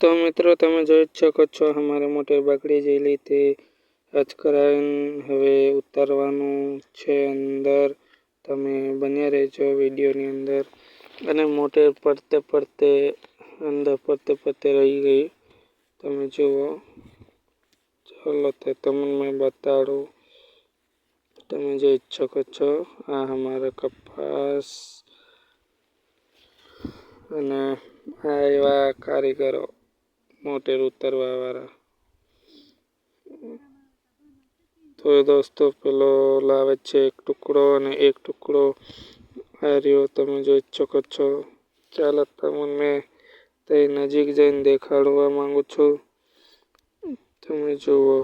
તો મિત્રો, તમે જોઈ જ શકો છો, અમારે મોટર બગડી ગયેલી તે હજ કરાવીને હવે ઉતારવાનું છે અંદર. તમે બન્યા રહેજો વિડીયોની અંદર. અને મોટર પડતે પડતે, અંદર પડતે પડતે રહી ગઈ. તમે જુઓ. ચાલો તે તમને બતાડું. તમે જ શકો છો, આ અમારા કપાસ. અને આ એવા કારીગરો. મોટેર ઉતરવા વાળા. તો દોસ્તો પેલો લાવે છે એક ટુકડો અને એક ટુકડો. આર્યો તમે જોઈ શકો છો. ચાલો તમને મેં તે નજીક જઈને દેખાડવા માંગુ છું. તમે જુઓ.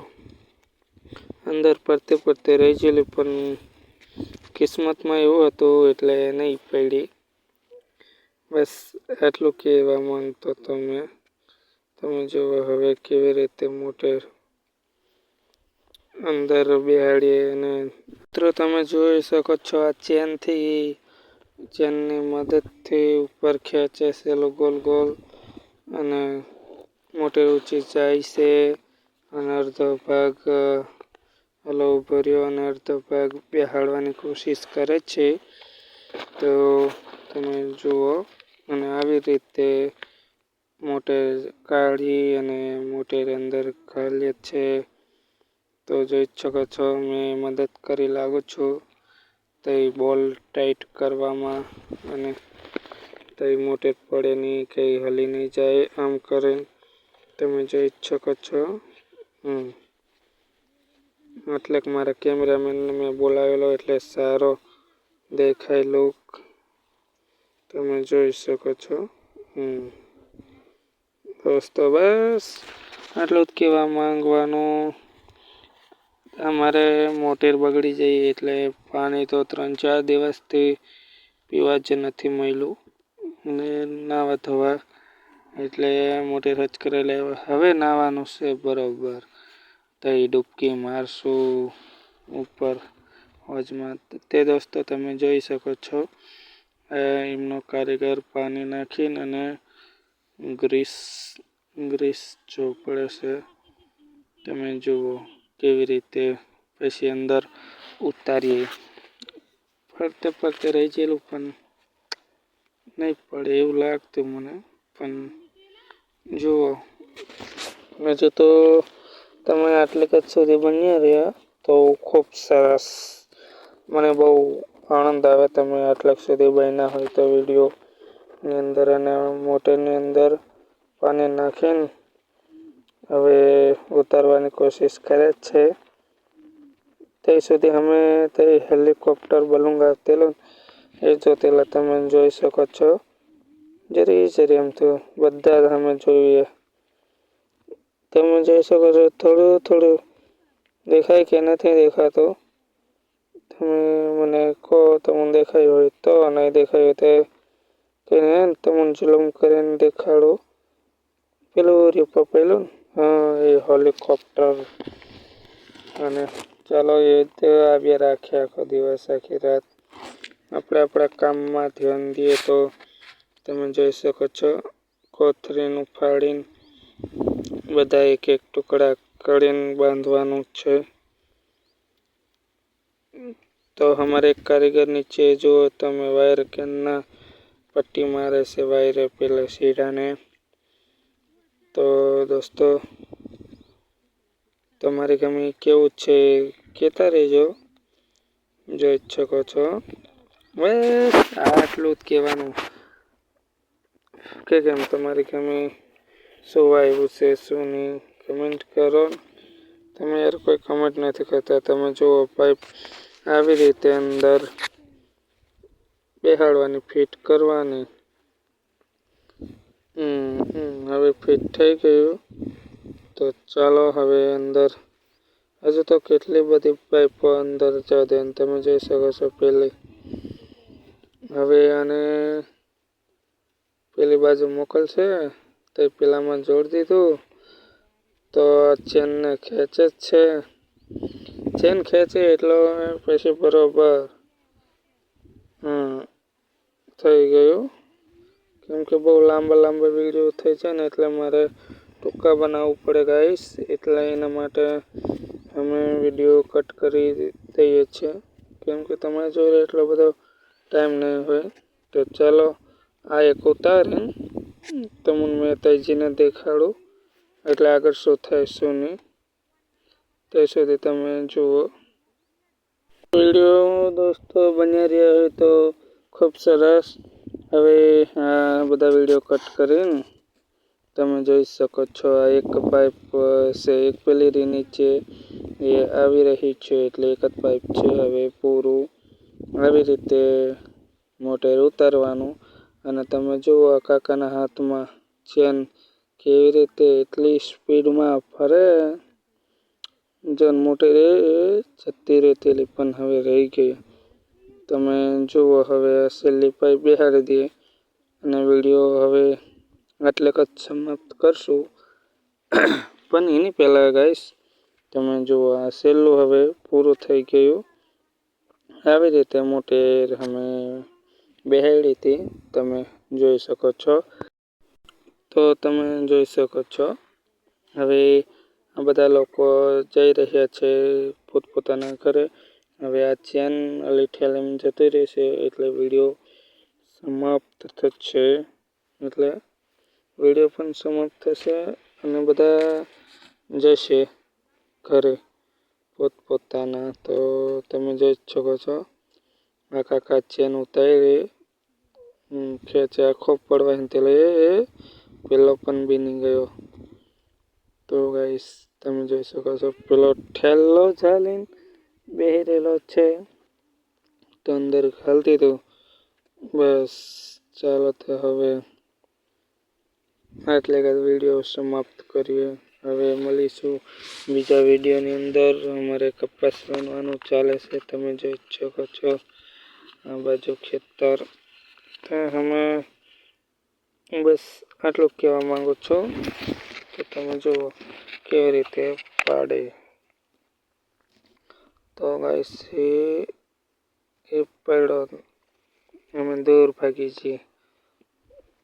અંદર પડતે પડતે રહી ગયેલી પણ કિસ્મતમાં એવું હતું એટલે નહીં પડી. બસ આટલું કહેવા માંગતો તમે તમે જુઓ હવે કેવી રીતે મોટર અંદર બેહાડીએ અને મિત્રો તમે જોઈ શકો છો આ ચેનથી, ચેનની મદદથી ઉપર ખેંચે છે ગોલ ગોલ અને મોટર ઊંચી જાય છે અને અડધો ભાગ, હલો રહ્યો અને અડધો ભાગ બેહાડવાની કોશિશ કરે છે. તો તમે જુઓ અને આવી રીતે મોટર કાઢી અને મોટેર અંદર ખાલી છે. તો જોઈ શકો છો, મેં મદદ કરી લાગુ છું. તો બોલ ટાઈટ કરવામાં અને તો એ મોટર પડે નહીં કંઈ હલી નહીં જાય આમ કરે તમે જોઈ શકો છો, હમ. એટલે મારા કેમેરામેનને મેં બોલાવેલો એટલે સારો દેખાય લુક. તમે જોઈ શકો છો, હમ. દોસ્તો બસ, આટલું જ કહેવા માંગવાનું. અમારે મોટેર બગડી જઈ એટલે પાણી તો ત્રણ ચાર દિવસથી પીવા જ નથી મળ્યું. ને નાવા ધોવા એટલે મોટેર હજ કરેલા. હવે નાવાનું છે બરોબર. તઈ ડૂબકી મારશું ઉપર હોજમાં. તે દોસ્તો તમે જોઈ શકો છો. એમનો કારીગર પાણી નાખીને અને ગ્રીસ ગ્રીસ જો પડે છે, તમે જુઓ કેવી રીતે પછી અંદર ઉતારીએ. ફરતે ફરતે રહી ગયેલું, પણ નહીં પડે એવું લાગતું મને. પણ જુઓ, હજુ તો તમે આટલી કદ સુધી બન્યા રહ્યા, તો ખૂબ સરસ. મને બહુ આનંદ આવે તમે આટલા સુધી બન્યા હોય તો વિડીયોની અંદર અને મોટરની અંદર પાણી નાખીને હવે ઉતારવાની કોશિશ કરે જ છે. તે સુધી અમે તે હેલિકોપ્ટર બલુંગા તેલું એ જોતેલા તમે જોઈ શકો છો. જરી જરી એમ તો બધા જ અમે જોઈએ. તમે જોઈ શકો છો થોડું થોડું દેખાય કે નથી દેખાતું. તમે મને કહો તમને દેખાય હોય તો નહીં દેખાય હોય તો કહીને તમને જુલમ કરીને દેખાડો. પેલું રહ્યું પેલું હા, એ હોલિકોપ્ટર અને ચાલો એ રીતે આવ્યા રાખીએ આખો દિવસ, આખી રાત. આપણે આપણા કામમાં ધ્યાન દઈએ તો તમે જોઈ શકો છો કોથરીનું ફાડીને બધા એક એક ટુકડા કરીને બાંધવાનું છે. તો અમારે એક કારીગર નીચે જુઓ, તમે વાયર કેનના પટ્ટી મારે છે વાયર પેલા સીડાને તો દોસ્તો, તમારી ગમી કેવું છે કહેતા રહેજો. જોઈ શકો છો. બસ આટલું જ કહેવાનું. કે કેમ તમારી ગમી શું આવ્યું છે, શું નહીં કમેન્ટ કરો. તમે યાર કોઈ કમેન્ટ નથી કરતા. તમે જુઓ પાઇપ આવી રીતે અંદર બેહાડવાની, ફિટ કરવાની. હમ હવે ફિટ થઈ ગયું. તો ચાલો હવે અંદર. હજુ તો કેટલી બધી પાઇપો અંદર જવા દે તમે જોઈ શકો છો પેલી. હવે આને પેલી બાજુ મોકલશે, તો પેલામાં જોડી દીધું. તો ચેનને ખેંચે જ છે. ચેન ખેંચે એટલો પછી બરોબર. હમ થઈ ગયું. કેમ કે બહુ લાંબા લાંબા વીડિયો થઈ છે ને એટલે મારે ટૂંકા બનાવવું પડે ગાઈસ એટલે એના માટે અમે વીડિયો કટ કરી દઈએ છીએ. કેમ કે તમે જોઈ એટલો બધો ટાઈમ નહીં હોય. તો ચાલો, આ એક ઉતારીને તમને મેં તૈજીને દેખાડું. એટલે આગળ શું થાય, શું નહીં. તે સુધી તમે જુઓ. વીડિયો દોસ્તો બન્યા રહ્યા હોય તો ખૂબ સરસ. હવે, આ બધા વીડિયો કટ કરીને તમે જોઈ શકો છો, આ એક પાઇપ છે, એક પેલી નીચે એ આવી રહી છે, એટલે એક જ પાઇપ છે, હવે પૂરું આવી રીતે મોટેર ઉતારવાનું. અને તમે જુઓ કાકાના હાથમાં ચેન કેવી રીતે એટલી સ્પીડમાં ફરે. જન મોટેર જતી રહેતી પણ હવે રહી ગઈ. તમે જુઓ હવે છેલ્લી પાઇપ બેસાડી દઈએ અને વીડિયો હવે આટલે જ સમાપ્ત કરશું. પણ એની પહેલાં ગાઈસ તમે જુઓ આ છેલ્લું હવે પૂરું થઈ ગયું. આવી રીતે મોટેર અમે બેહાડી હતી. તમે જોઈ શકો છો. તો તમે જોઈ શકો છો. હવે આ બધા લોકો જઈ રહ્યા છે પોતપોતાના ઘરે. હવે આ ચેન લીઠેલ ઠેલીમ જતી રહેશે એટલે વીડિયો સમાપ્ત થશે. એટલે વીડિયો પણ સમાપ્ત થશે અને બધા જશે ઘરે પોતપોતાના. તો તમે જોઈ શકો છો, આ કાકા ચેન ઉતારી ખેંચે આખો પડવાની તે એ પેલો પણ બીની ગયો. તો ગાઈસ, તમે જોઈ શકો છો, પેલો ઠેલો ચાલીને બેહી છે. તો અંદર હાલતી તો બસ ચાલો તો હવે એટલે કદ વીડિયો સમાપ્ત કરીએ. હવે મળીશું બીજા વિડીયોની અંદર. અમારે કપાસ વીણવાનું ચાલે છે, તમે જોઈ શકો છો. આ બાજુ ખેતર. તો અમે બસ આટલું કહેવા માગું છું. તો તમે જુઓ કેવી રીતે પાડે. તો ગાઈસ, એ એ પડ્યો અમે દૂર ભાગી છીએ.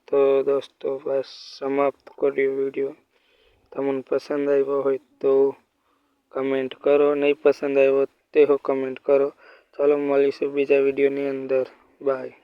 તો દોસ્તો, બસ સમાપ્ત કર્યો વીડિયો. તમને પસંદ આવ્યો હોય તો કમેન્ટ કરો. નહીં પસંદ આવ્યો તે હો કમેન્ટ કરો. ચાલો મળીશું બીજા વિડીયોની અંદર. બાય.